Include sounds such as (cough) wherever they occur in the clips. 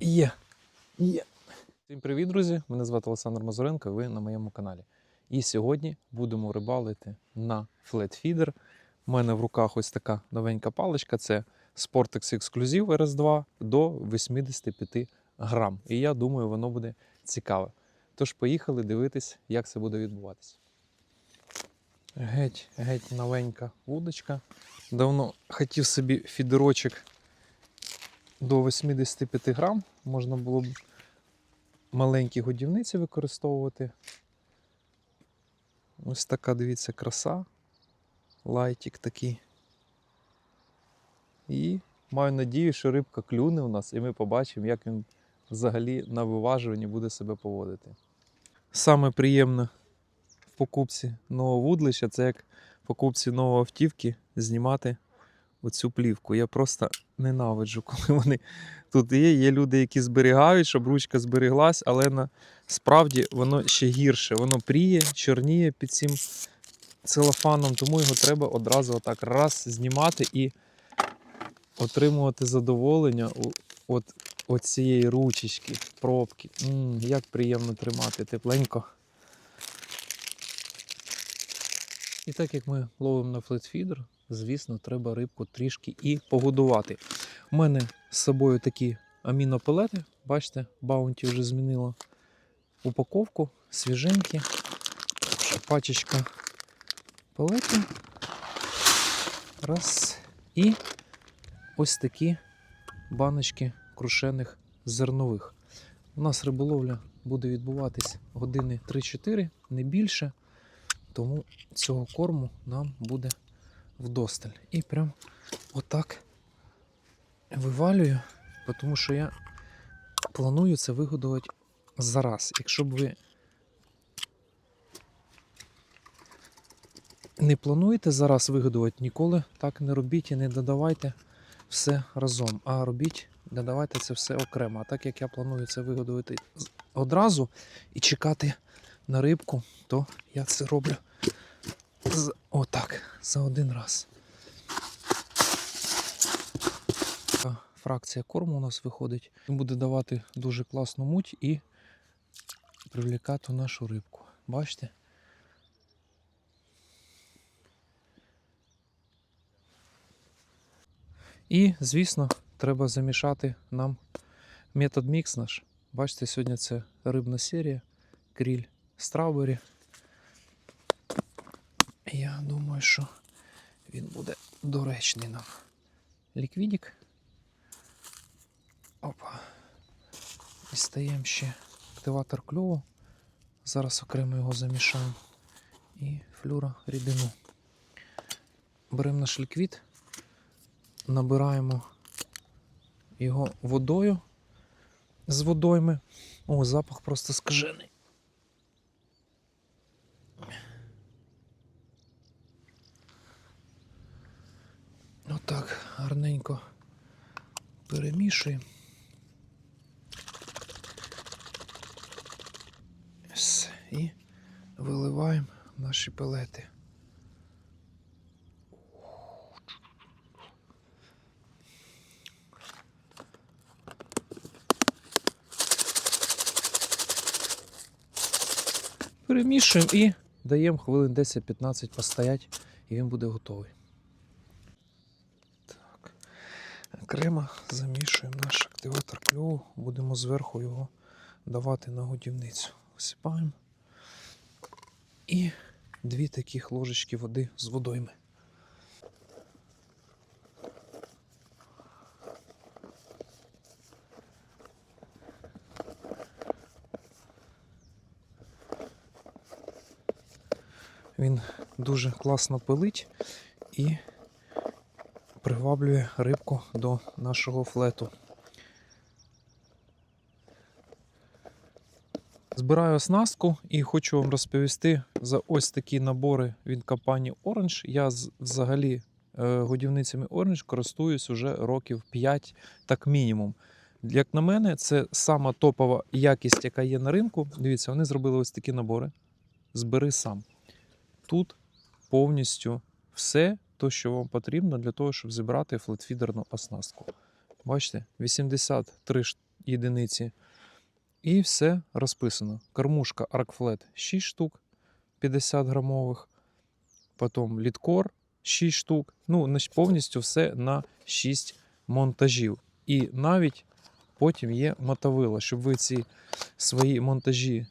Є. Є. Всім привіт, друзі! Мене звати Олександр Мазуренко, ви на моєму каналі. І сьогодні будемо рибалити на флетфідер. У мене в руках ось така новенька паличка. Це Sportex Exclusive RS2 до 85 грам. І я думаю, воно буде цікаве. Тож поїхали дивитись, як це буде відбуватися. Геть, геть новенька вудочка. Давно хотів собі фідерочок до 85 грам. Можна було б маленькі годівниці використовувати. Ось така, дивіться, краса. Лайтик такий. І маю надію, що рибка клюне у нас, і ми побачимо, як він взагалі на виважуванні буде себе поводити. Саме приємне в покупці нового вудлища це як в покупці нової автівки знімати оцю плівку. Я просто ненавиджу, (laughs) коли вони тут є. Є люди, які зберігають, щоб ручка зберіглась, але насправді воно ще гірше. Воно пріє, чорніє під цим целофаном, тому його треба одразу отак раз знімати і отримувати задоволення от, от цієї ручечки, пробки. М, як приємно тримати тепленько. І так як ми ловимо на флетфідер, звісно, треба рибку трішки і погодувати. У мене з собою такі амінопелети. Бачите, Баунті вже змінила упаковку, свіженькі. Пачечка пелетів. Раз. І ось такі баночки крушених зернових. У нас риболовля буде відбуватись години 3-4, не більше. Тому цього корму нам буде вдосталь. І прям отак вивалюю, тому що я планую це вигодувати зараз. Якщо б ви не плануєте зараз вигодувати, ніколи так не робіть і не додавайте все разом, а робіть, додавайте це все окремо. А так як я планую це вигодувати одразу і чекати на рибку, то я це роблю з- отак, за один раз. Фракція корму у нас виходить. Він буде давати дуже класну муть і привлікати нашу рибку. Бачите? І, звісно, треба замішати нам метод мікс наш. Бачите, сьогодні це рибна серія, кріль страубері. Я думаю, що він буде доречний нам. Ліквідік. Опа. Дістаємо ще активатор кльову. Зараз окремо його замішаємо. І флюра рідину. Беремо наш ліквід, набираємо його водою з водойми. О, запах просто скажений. Отак, гарненько перемішуємо. І виливаємо наші пелети. Перемішуємо і даємо хвилин 10-15 постоять, і він буде готовий. Так. Окремо замішуємо наш активатор кльову, будемо зверху його давати на годівницю. Всипаємо. І дві таких ложечки води з водойми. Він дуже класно пилить і приваблює рибку до нашого флету. Збираю оснастку і хочу вам розповісти за ось такі набори від компанії Orange. Я взагалі е, годівницями Orange користуюсь уже років 5, так мінімум. Як на мене, це сама топова якість, яка є на ринку. Дивіться, вони зробили ось такі набори. Збери сам. Тут повністю все то, що вам потрібно для того, щоб зібрати флетфідерну оснастку. Бачите, 83 ш- єдиниці. І все розписано. Кормушка ArcFlat 6 штук 50 грамових. Потім літкор 6 штук. Ну, повністю все на 6 монтажів. І навіть потім є мотовила, щоб ви ці свої монтажі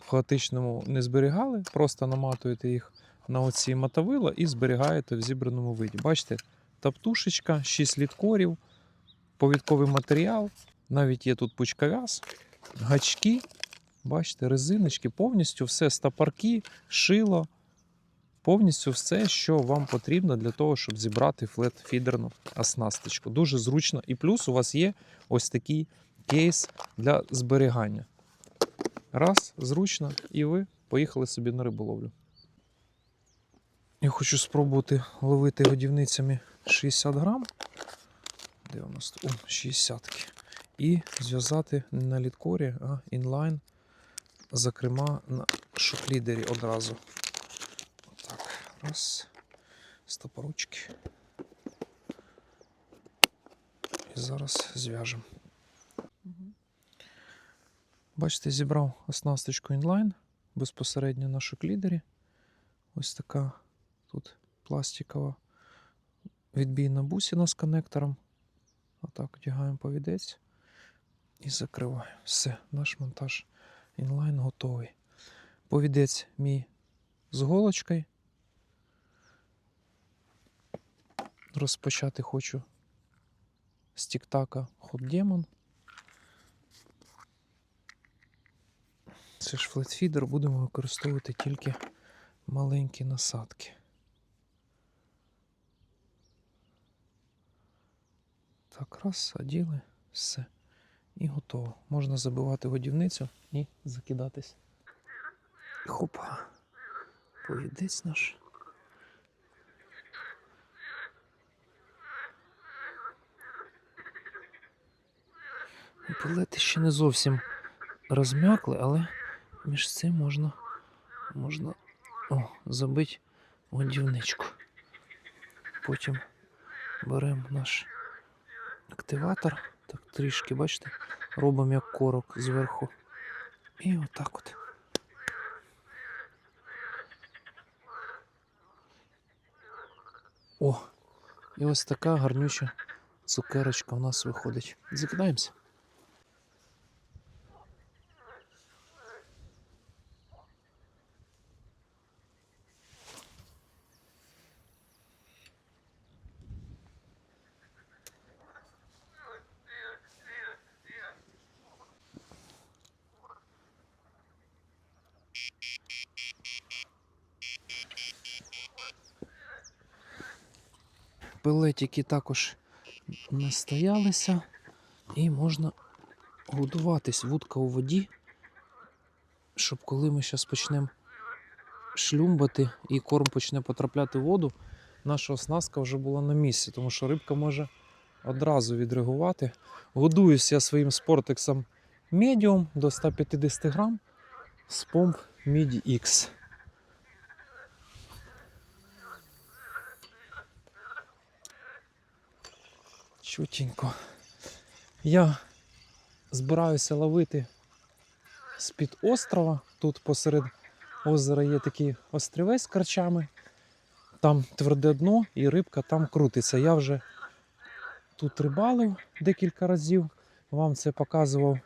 в хаотичному не зберігали, просто наматуєте їх на оці мотовила і зберігаєте в зібраному виді. Бачите, таптушечка, 6 літкорів, повідковий матеріал, навіть є тут пучковяз, гачки, бачите, резиночки, повністю все стапарки, шило, повністю все, що вам потрібно для того, щоб зібрати флет-фідерну оснасточку. Дуже зручно. І плюс у вас є ось такий кейс для зберігання. Раз, зручно, і ви поїхали собі на риболовлю. Я хочу спробувати ловити годівницями 60 грам. Де у нас? О, 60 І зв'язати не на літкорі, а інлайн, зокрема на шоклідері одразу. Так, раз. Стопоручки. І зараз зв'яжемо. Бачите, зібрав оснасточку інлайн безпосередньо на шоклідері. Ось така тут пластикова відбійна бусина з коннектором. Отак одягаємо повідець і закриваємо. Все, наш монтаж інлайн готовий. Повідець мій з голочкою. Розпочати хочу з тіктака Hot Demon. Це ж флетфідер, будемо використовувати тільки маленькі насадки. Так, раз, оділи, все. І готово. Можна забивати годівницю і закидатись. Хопа. Повідець наш. Пілети ще не зовсім розм'якли, але між цим можна, можна о, забити годівничку. Потім беремо наш активатор, так трішки, бачите, робимо як корок зверху. І отак от. О! І ось така гарнюча цукерочка у нас виходить. Закидаємося. Пелетики також настоялися і можна годуватись вудка у воді, щоб коли ми зараз почнемо шлюмбати і корм почне потрапляти в воду, наша оснастка вже була на місці, тому що рибка може одразу відреагувати. Годуюся я своїм спортексом медіум до 150 грам з помп MIDI X. Чутенько. Я збираюся ловити з-під острова. Тут посеред озера є такий острівець з карчами. Там тверде дно і рибка там крутиться. Я вже тут рибалив декілька разів. Вам це показував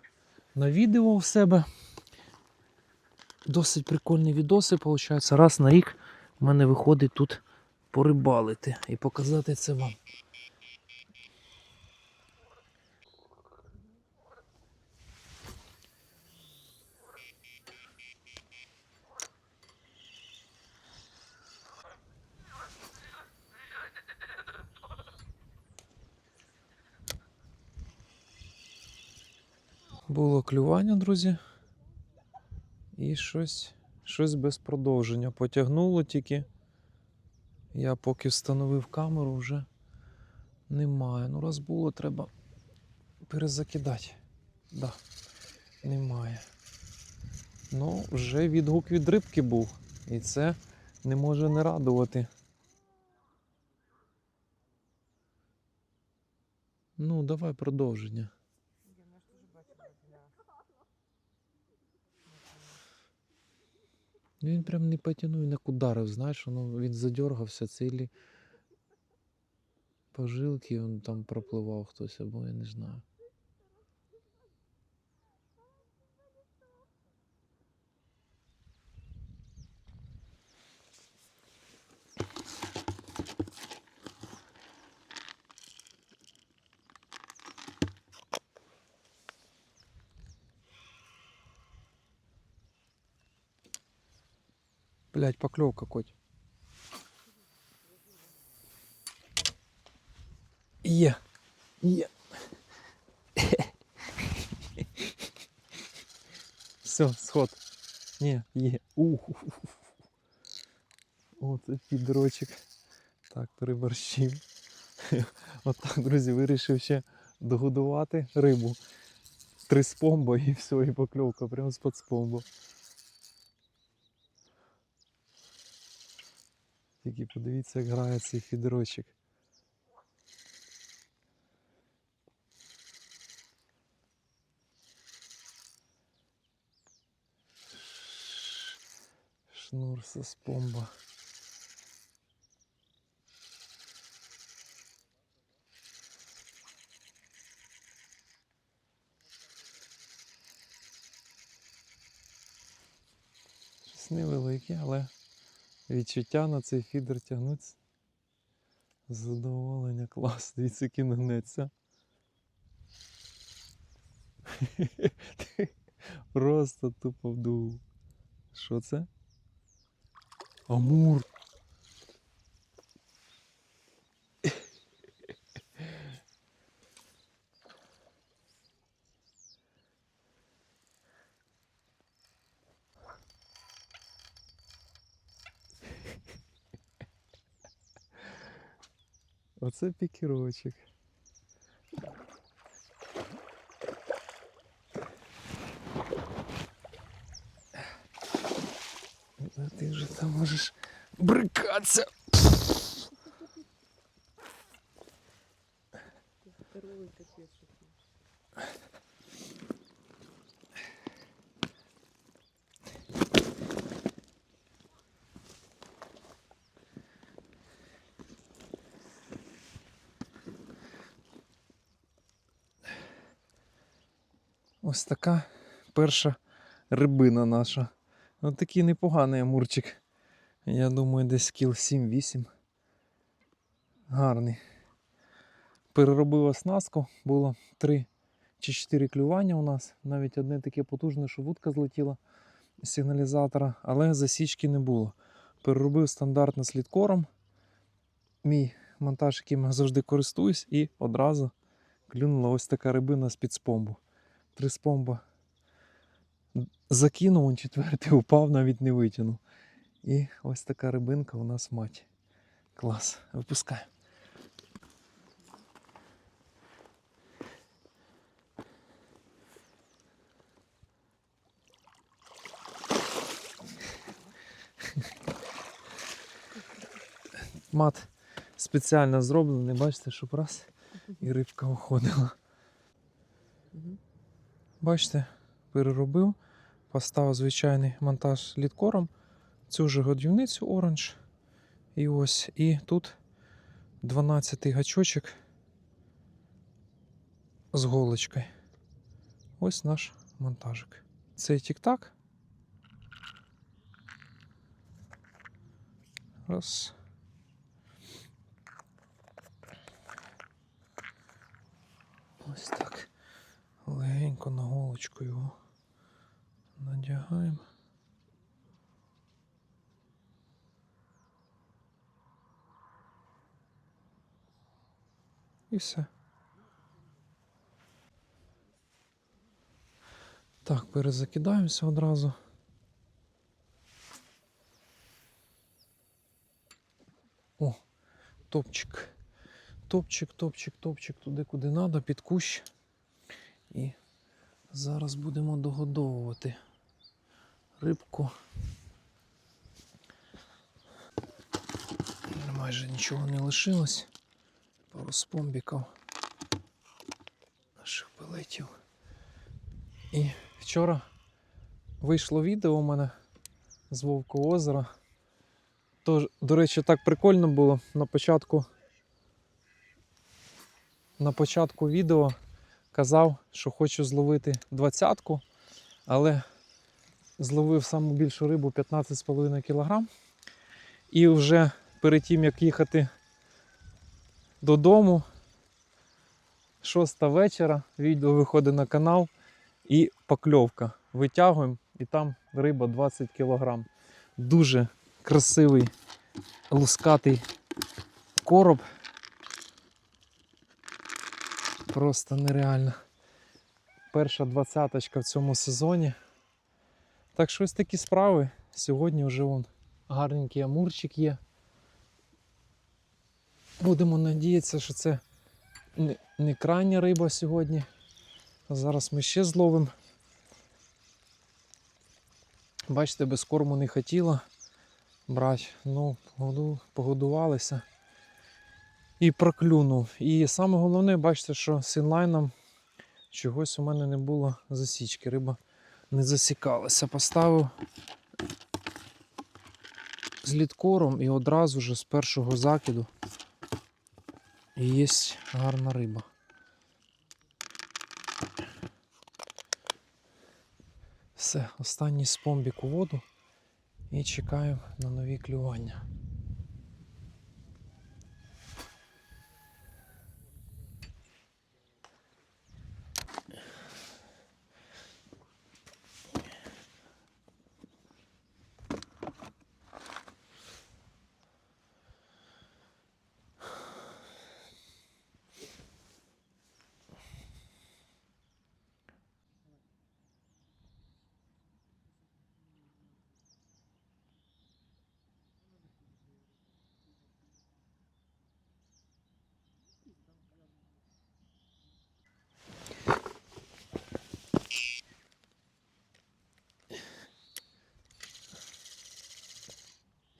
на відео в себе. Досить прикольні відоси, виходить. Раз на рік в мене виходить тут порибалити і показати це вам. Було клювання, друзі. І щось щось без продовження. Потягнуло тільки. Я поки встановив камеру, вже немає. Ну, раз було, треба перезакидати. Да, немає. Ну, вже відгук від рибки був. І це не може не радувати. Ну, давай продовження. Він прям не потянув, як ударив, знаєш, ну, він задергався, цілі пожилки він там пропливав хтось, або я не знаю. Блять, поклевка, коть. Є. Є. Все, сход. Ні, є. Ух. Оце підрочок. Так, переборщив. Отак, друзі, вирішив ще догодувати рибу. Три спомба і все, і покльовка прямо з-під спомбу. Тільки подивіться, як грає цей фідерочок. Шнур со спомба. Щось невелике, але відчуття на цей фідер тягнуться. Задоволення, клас, дивіться, який. Просто тупо вдув. Що це? Амур. Оце пікірочок. А ти вже там можеш брикатися. Здоровый капец. Ось така перша рибина наша. Ось такий непоганий амурчик. Я думаю, десь кіл 7-8. Гарний. Переробив оснастку, було 3 чи 4 клювання у нас. Навіть одне таке потужне, що вудка злетіла з сигналізатора, але засічки не було. Переробив стандартно слідкором. Мій монтаж, яким я завжди користуюсь, і одразу клюнула ось така рибина з-під спомбу. Три спомба закинув, он четвертий (laughs) упав, навіть не витягнув. І ось така рибинка у нас мать. Клас. Випускаємо. Мат спеціально зроблений, бачите, щоб раз і рибка уходила. Бачите, переробив, поставив звичайний монтаж літкором, цю же годівницю оранж. І ось, і тут 12 гачочок з голочкою. Ось наш монтажик. Цей тік-так. Раз. Ось так. Легенько на голочку його надягаємо. І все. Так, перезакидаємося одразу. О, топчик. Топчик, топчик, топчик туди, куди треба, під кущ. І зараз будемо догодовувати рибку. Майже нічого не лишилось. Пару спомбіків. Вилетів. І вчора вийшло відео у мене з Вовкового озера. Тож, до речі, так прикольно було на початку. На початку відео казав, що хочу зловити двадцятку, але зловив саму більшу рибу 15,5 кг. І вже перед тим, як їхати додому, шоста вечора, відео виходить на канал і покльовка. Витягуємо, і там риба 20 кг. Дуже красивий лускатий короб. Просто нереально. Перша двадцяточка в цьому сезоні. Так що ось такі справи. Сьогодні вже вон гарненький амурчик є. Будемо надіятися, що це не, крайня риба сьогодні. Зараз ми ще зловимо. Бачите, без корму не хотіла брати. Ну, погодувалися. І проклюнув. І саме головне, бачите, що з інлайном чогось у мене не було засічки. Риба не засікалася. Поставив з літкором і одразу ж з першого закиду є гарна риба. Все, останній спомбік у воду і чекаємо на нові клювання.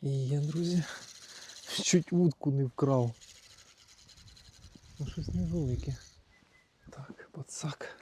І я, друзі, (laughs) чуть вудку не вкрав. Ну, щось невелике. Так, пацак.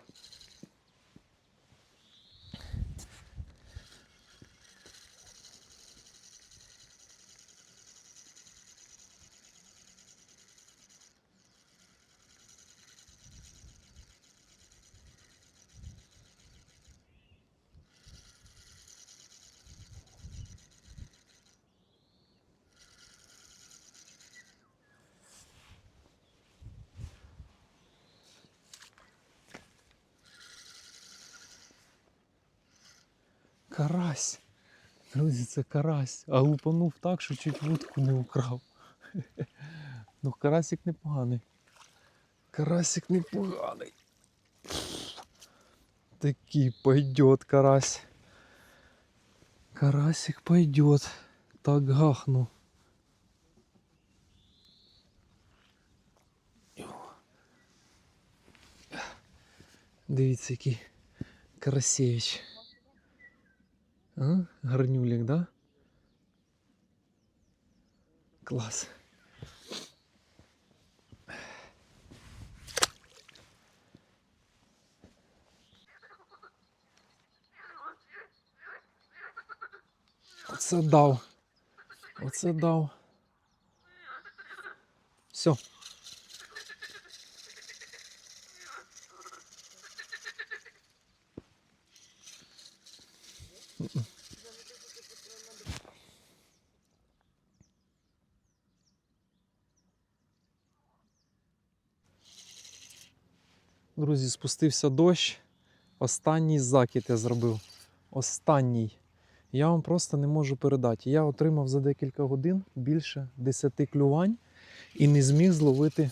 Карась. Друзі, це карась. А лупанув так, що чуть вудку не вкрав. (laughs) Ну, карасик непоганий. Карасик непоганий. Такий пойдет карась. Карасик пойдет. Так гахну. Дивіться, який Карасевич. А? Гарнюлік, да? Клас. Оце дав. Оце дав. Все. Друзі, спустився дощ. Останній закид я зробив. Останній. Я вам просто не можу передати. Я отримав за декілька годин більше 10 клювань і не зміг зловити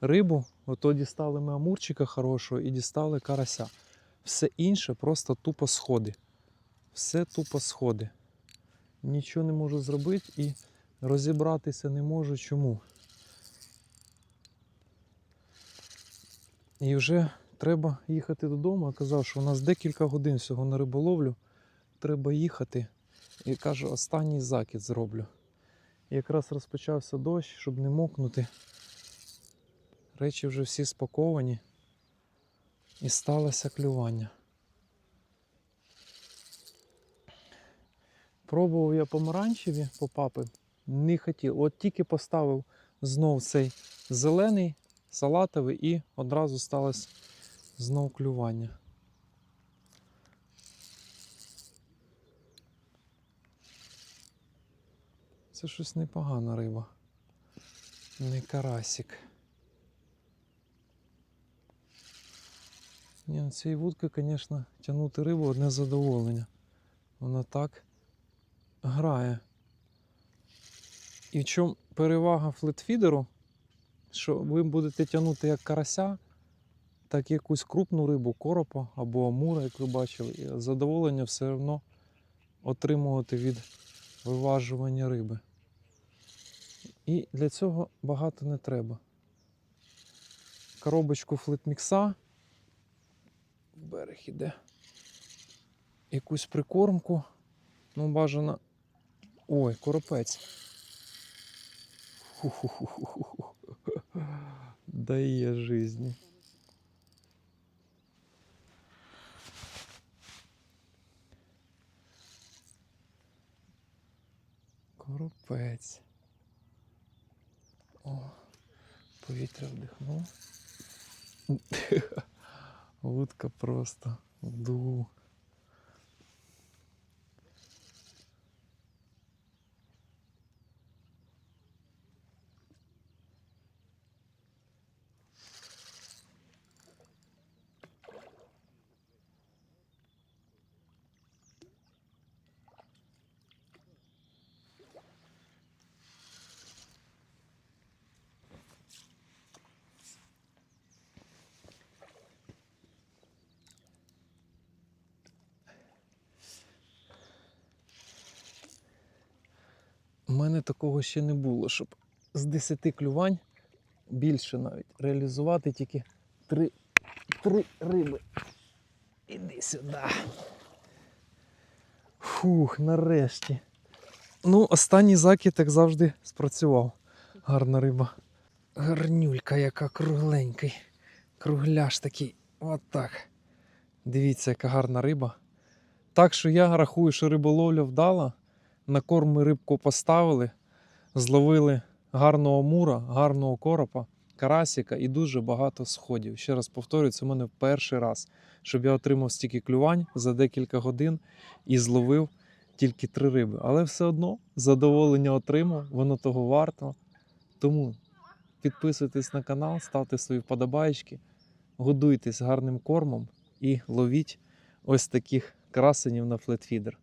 рибу. Ото дістали ми амурчика хорошого і дістали карася. Все інше просто тупо сходи. Все тупо сходи. Нічого не можу зробити і розібратися не можу чому. І вже треба їхати додому. Я казав, що у нас декілька годин всього на риболовлю. Треба їхати. І кажу, останній закид зроблю. Якраз розпочався дощ, щоб не мокнути. Речі вже всі спаковані. І сталося клювання. Пробував я помаранчеві попапи, не хотів. От тільки поставив знов цей зелений, салатовий і одразу сталося знов клювання. Це щось непогана риба. Не карасик. Ні, ну цією вудкою, звісно, тягнути рибу одне задоволення. Вона так грає. І в чому перевага флетфідеру, що ви будете тягнути як карася, так якусь крупну рибу, коропа або амура, як ви бачили, задоволення все одно отримувати від виважування риби. І для цього багато не треба. Коробочку флетмікса, в берег іде. Якусь прикормку. Ну, бажано. Ой, коропець. Ху-ху-ху-ху-ху. Дає жизни. Коропець. О, повітря вдихнув. (laughs) Вудка просто вдув. У мене такого ще не було, щоб з 10 клювань більше навіть реалізувати тільки три, три риби. Іди сюди. Фух, нарешті. Ну, останній закид, як завжди, спрацював. Гарна риба. Гарнюлька, яка кругленький. Кругляш такий. Отак. Дивіться, яка гарна риба. Так що я рахую, що риболовля вдала. На корм рибку поставили, зловили гарного мура, гарного коропа, карасика і дуже багато сходів. Ще раз повторюю, це в мене перший раз, щоб я отримав стільки клювань за декілька годин і зловив тільки три риби. Але все одно задоволення отримав, воно того варто. Тому підписуйтесь на канал, ставте свої вподобайки, годуйтесь гарним кормом і ловіть ось таких красенів на флетфідер.